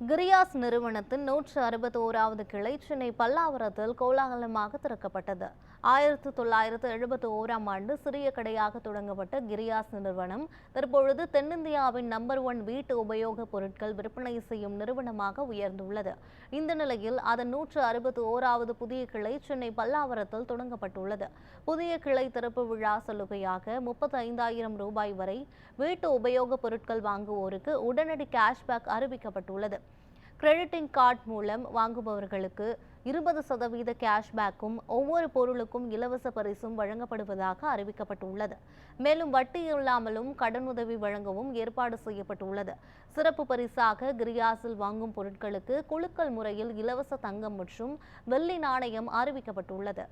கிரியாஸ் நிறுவனத்தின் நூற்று அறுபத்தோராவது கிளை சென்னை பல்லாவரத்தில் கோலாகலமாக திறக்கப்பட்டது. ஆயிரத்து தொள்ளாயிரத்து எழுபத்தி ஓராம் ஆண்டு சிறிய கடையாக தொடங்கப்பட்ட கிரியாஸ் நிறுவனம் தற்பொழுது தென்னிந்தியாவின் நம்பர் ஒன் வீட்டு உபயோகப் பொருட்கள் விற்பனை செய்யும் நிறுவனமாக உயர்ந்துள்ளது. இந்த நிலையில் அதன் நூற்று அறுபத்தி ஓராவது புதிய கிளை சென்னை பல்லாவரத்தில் தொடங்கப்பட்டுள்ளது. புதிய கிளை திறப்பு விழா சலுகையாக முப்பத்தி ஐந்தாயிரம் ரூபாய் வரை வீட்டு உபயோகப் பொருட்கள் வாங்குவோருக்கு உடனடி கேஷ்பேக் அறிவிக்கப்பட்டுள்ளது. கிரெடிட்டிங் கார்டு மூலம் வாங்குபவர்களுக்கு இருபது சதவீத கேஷ்பேக்கும் ஒவ்வொரு பொருளுக்கும் இலவச பரிசும் வழங்கப்படுவதாக அறிவிக்கப்பட்டுள்ளது. மேலும் வட்டி இல்லாமலும் கடனுதவி வழங்கவும் ஏற்பாடு செய்யப்பட்டுள்ளது. சிறப்பு பரிசாக கிரியாஸில் வாங்கும் பொருட்களுக்கு குழுக்கள் முறையில் இலவச தங்கம் மற்றும் வெள்ளி நாணயம் அறிவிக்கப்பட்டுள்ளது.